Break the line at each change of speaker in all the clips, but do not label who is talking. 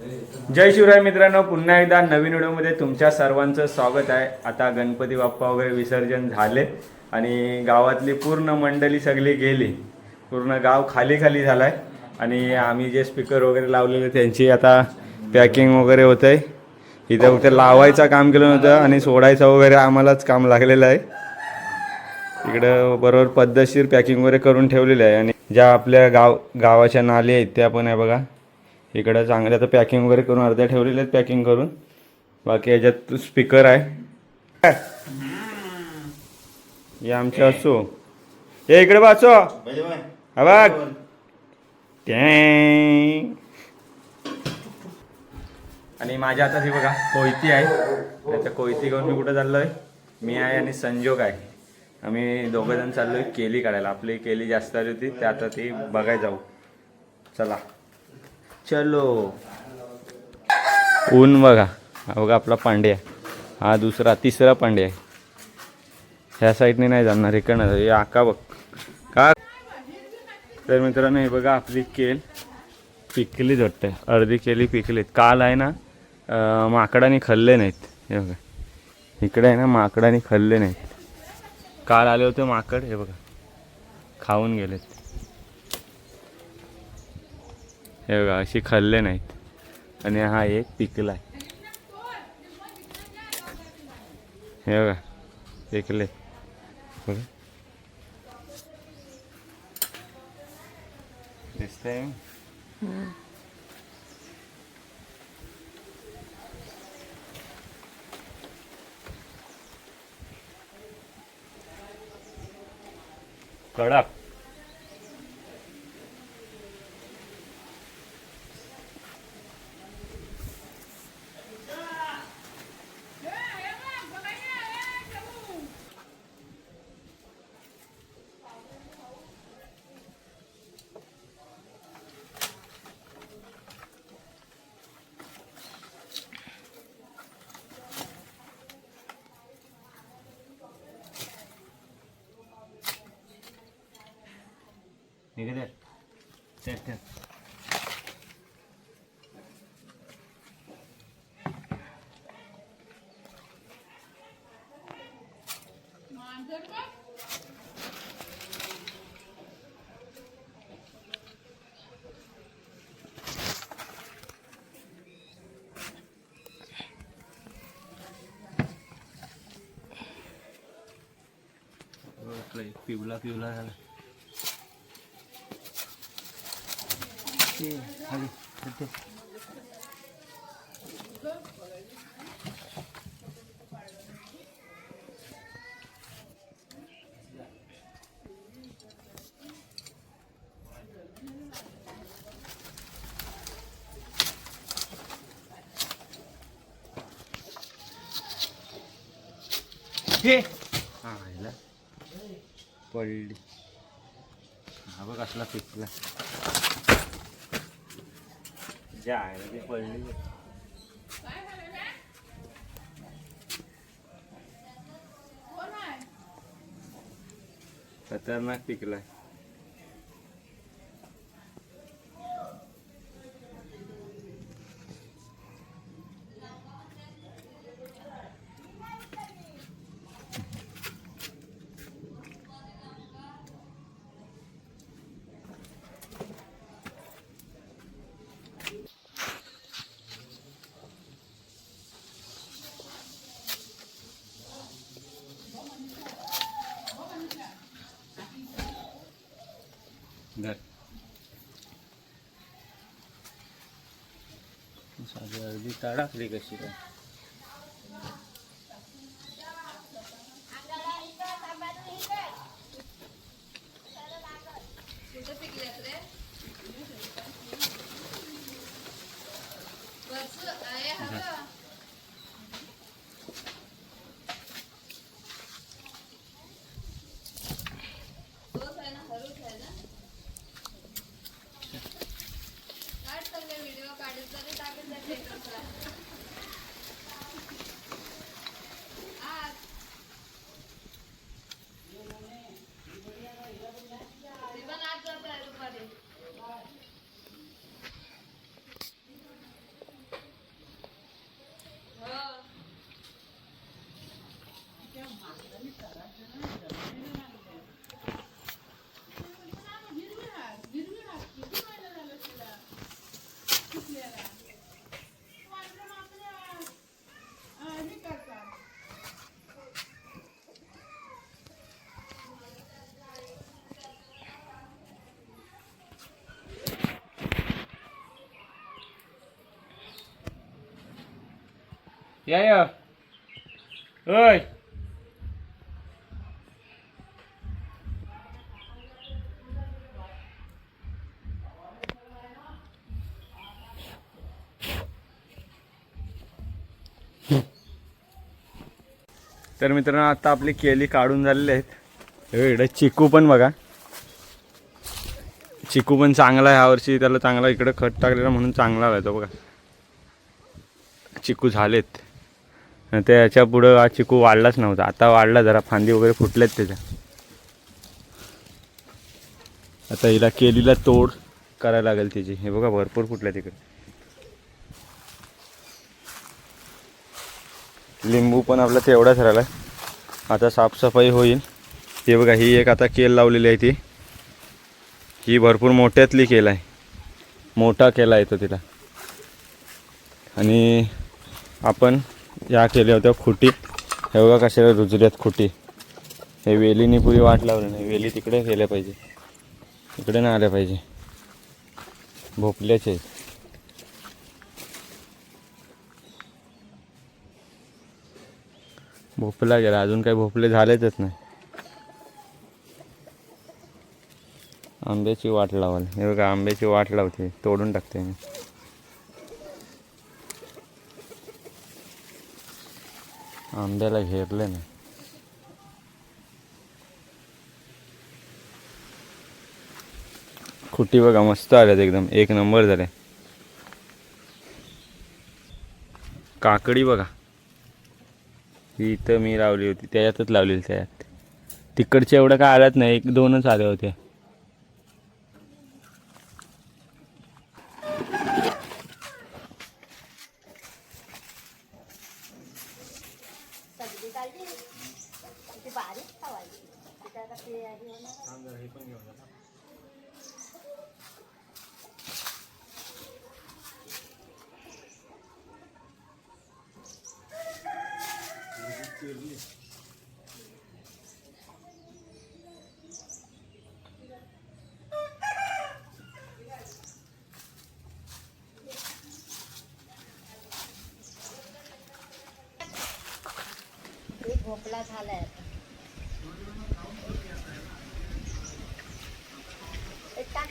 जय शिवराय मित्रांनो पुन्हा एकदा नवीन व्हिडिओमध्ये तुमच्या सर्वांचं स्वागत आहे. आता गणपती बाप्पा वगैरे विसर्जन झाले आणि गावातली पूर्ण मंडळी सगळी गेली. पूर्ण गाव खाली खाली आहे आणि आम्ही जे स्पीकर वगैरे लावलेले त्यांची आता पॅकिंग वगैरे होत आहे इथं कुठे लावायचं काम केलं नव्हतं आणि सोडायचं वगैरे आम्हालाच काम लागलेलं आहे. इकडं बरोबर पद्धतशीर पॅकिंग वगैरे करून ठेवलेलं आहे. आणि ज्या आपल्या गाव गावाच्या नाली आहेत त्या पण आहे बघा. इकडं चांगल्या तर पॅकिंग वगैरे करून अर्ध्या ठेवलेले आहेत पॅकिंग करून. बाकी याच्यात स्पीकर आहे. हे आमचे असो. हे इकडे वाचो हा बघ. टँग. आणि माझ्या आता हे बघा कोयती आहे. त्याच्या कोयती घेऊन मी कुठं चाललोय? मी आहे आणि संजोग आहे. आम्ही दोघं जण चाललोय केली काढायला. आपली केली जास्त आली होती त्या आता ती बघाय जाऊ. चला. चलो। ऊन बघा. हा बघा आपला पांड्या हा दुसरा तिसरा पांड्या आहे. ह्या साईडने नाही जाणार इकडनं हे आका बघ. का? तर मित्रांनो हे बघा आपली केल. पिकलीच वाटते अर्धी केली पिकलीत. काल आहे ना माकडाने खाल्ले नाहीत. हे बघा. इकडे आहे ना माकडाने खाल्ले नाहीत. काल आले होते माकड हे बघा. खाऊन गेलेत. हे बघा असे खाल्ले नाहीत. आणि हा एक पिकला आहे हे बघा पिकले. बघा. दिसतंय? कडक. निघत आहे. सेट ठेव. पिवला पिवला झाला ते खाली इथे. हे. पडली हा बघ असला पिकला. ज्या आहे ती पडली खतरनाक पिकलाय धर साधी अर्धी टाळाकली कशी काय?
व्हिडिओ
या या. तर मित्रांनो आता आपली केली काढून झालेली आहेत. इकडे चिकू पण बघा. चिकू पण चांगला आहे यावर्षी त्याला चांगला इकडे खत टाकलेला म्हणून चांगला आला तो बघा. चिकू झालेत. त्याच्या पुढं हा चिकू वाढलाच नव्हता. आता वाढला जरा फांदी वगैरे फुटल्यात त्याच्या. आता हिला केलीला तोड करायला लागेल त्याची हे बघा भरपूर फुटल्या तिकडे. लिंबू पण आपला तेवढाच राहिला. आता साफसफाई होईल. हे बघा ही एक आता केल लावलेली आहे ती. ही भरपूर मोठ्यातली केल आहे. मोठा केला येतो तिला. आणि आपण या केल्या होत्या खुटी. हे बघा कशाला रुजल्यात खुटी. हे वेलीनी पुरी वाट लावली नाही. वेली तिकडे गेल्या पाहिजे. इकडे नाही आल्या पाहिजे. भोपल्याचे. भोपला गेला. अजून काही भोपले झालेच नाही. आंब्याची वाट लावाल. हे बघा आंब्याची वाट लावते. तोडून टाकते मी. आंब्याला घेरले ना खुटी बघा मस्त आल्यात एकदम. एक नंबर झाले. काकडी बघा. ही इथं मी लावली होती. त्याच्यातच लावलेली त्याच्यात तिकडच्या एवढं काय आल्यात नाही. एक दोनच आल्या होत्या.
एक भोपळा झालाय आता. एक टाक.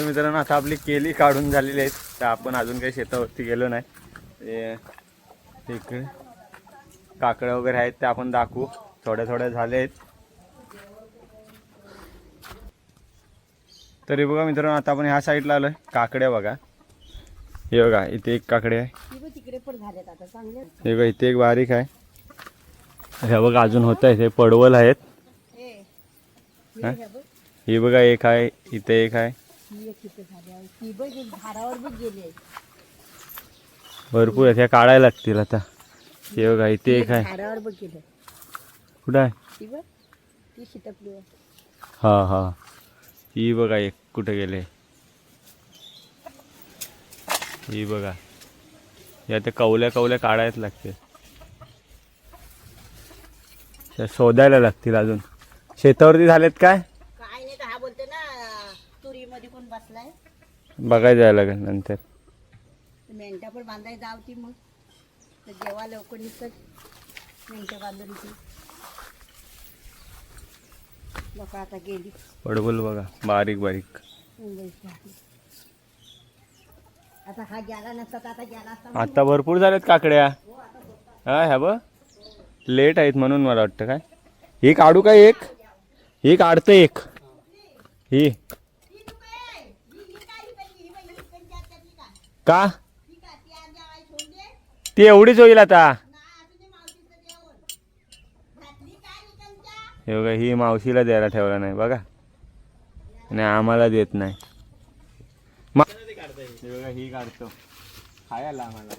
तर मित्रांनो आता आपली केली काढून झालेली आहेत. तर आपण अजून काही शेतावरती गेलो नाही. इकडे काकडं वगैरे आहेत ते आपण दाखवू. थोड्या थोड्या झाल्या आहेत. तरी बघा मित्रांनो आता आपण ह्या साईडला आलोय. काकड्या बघा. हे बघा इथे एक काकडे आहे. हे बघा इथे एक बारीक आहे. हे बघा अजून होत आहे हे पडवल आहेत. ही
बघा
एक आहे इथे एक आहे.
ही एक तिथे झाली आहे. ती बघ एक झाडावर बघ गेली
भरपूर आहेत ह्या काढायला लागतील आता. हे बघा इथे एक आहे.
झाडावर बघ गेले
कुठं आहे?
ती बघ ती शिटपली आहे.
हा हा. ही बघा एक कुठे गेले ही बघा. या त्या कवल्या कवल्या काढायच लागते त्या शोधायला लागतील अजून. शेतावरती झालेत काय
नाही तर हा बोलते ना तुरी मध्ये कोण बसलाय.
बघायला जायला लागेल नंतर.
मेंढ्या पण बांधायला जावती मग. तर जेव्हा लवकर निघत मेंढ्या बांधून ती लोक आता गेली.
पडवल बघा बारीक बारीक.
आता हा गेला नसता तर आता गेला असता
आता भरपूर झालेत काकड्या. हा ह्या बघ. लेट आहेत म्हणून मला वाटतं काय. ही काढू काय एक? ही काढतं एक. ही. का? ती एवढीच होईल आता. हे बघा ही मावशीला द्यायला ठेवला नाही बघा. आणि आम्हाला देत नाही. मा- हे बघा ही काढतो. खायला आम्हाला.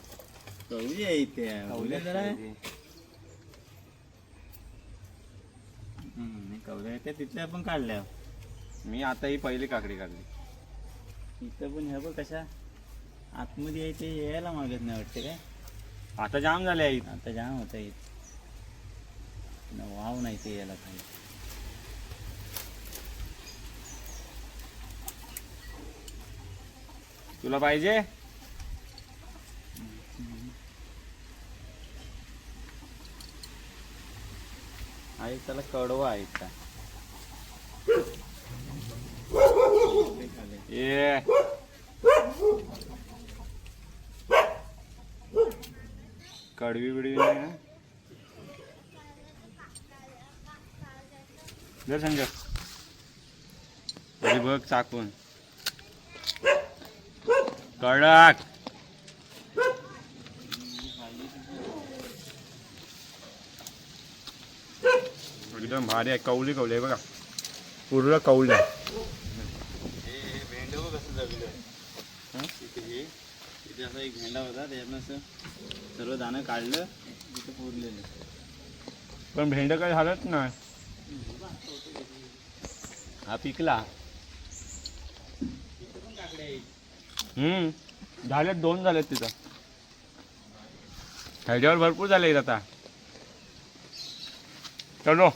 तिथल्या पण काढल्या.
मी आता ही पहिली काकडी काढली.
इथं पण ह्या बघ कशा आतमध्ये आहे ते यायला मागत नाही वाटते काय?
आता जाम झाले आहेत.
आता जाम होता येत वाव नाही ते यायला खाली
तुला पाहिजे?
आहे त्याला कडवा आहे का?
ये. कडवी बिडवी नाही ना? जर संजय. बघ चाकून. कडक. एकदम भारी आहे कौली कौली आहे बघा. पूर्ण कौल आहे.
भेंड कसं जगलं. इथे हे असा एक भेंडा होता त्याच्यातनं असं सर्व दाणं काढलं तिथे पुरलेलं.
पण भेंड काही झालंच नाही. हा पिकला. हम्म झालेत दोन झालेत तिथं. ह्याच्यावर भरपूर झाले आता. चलो.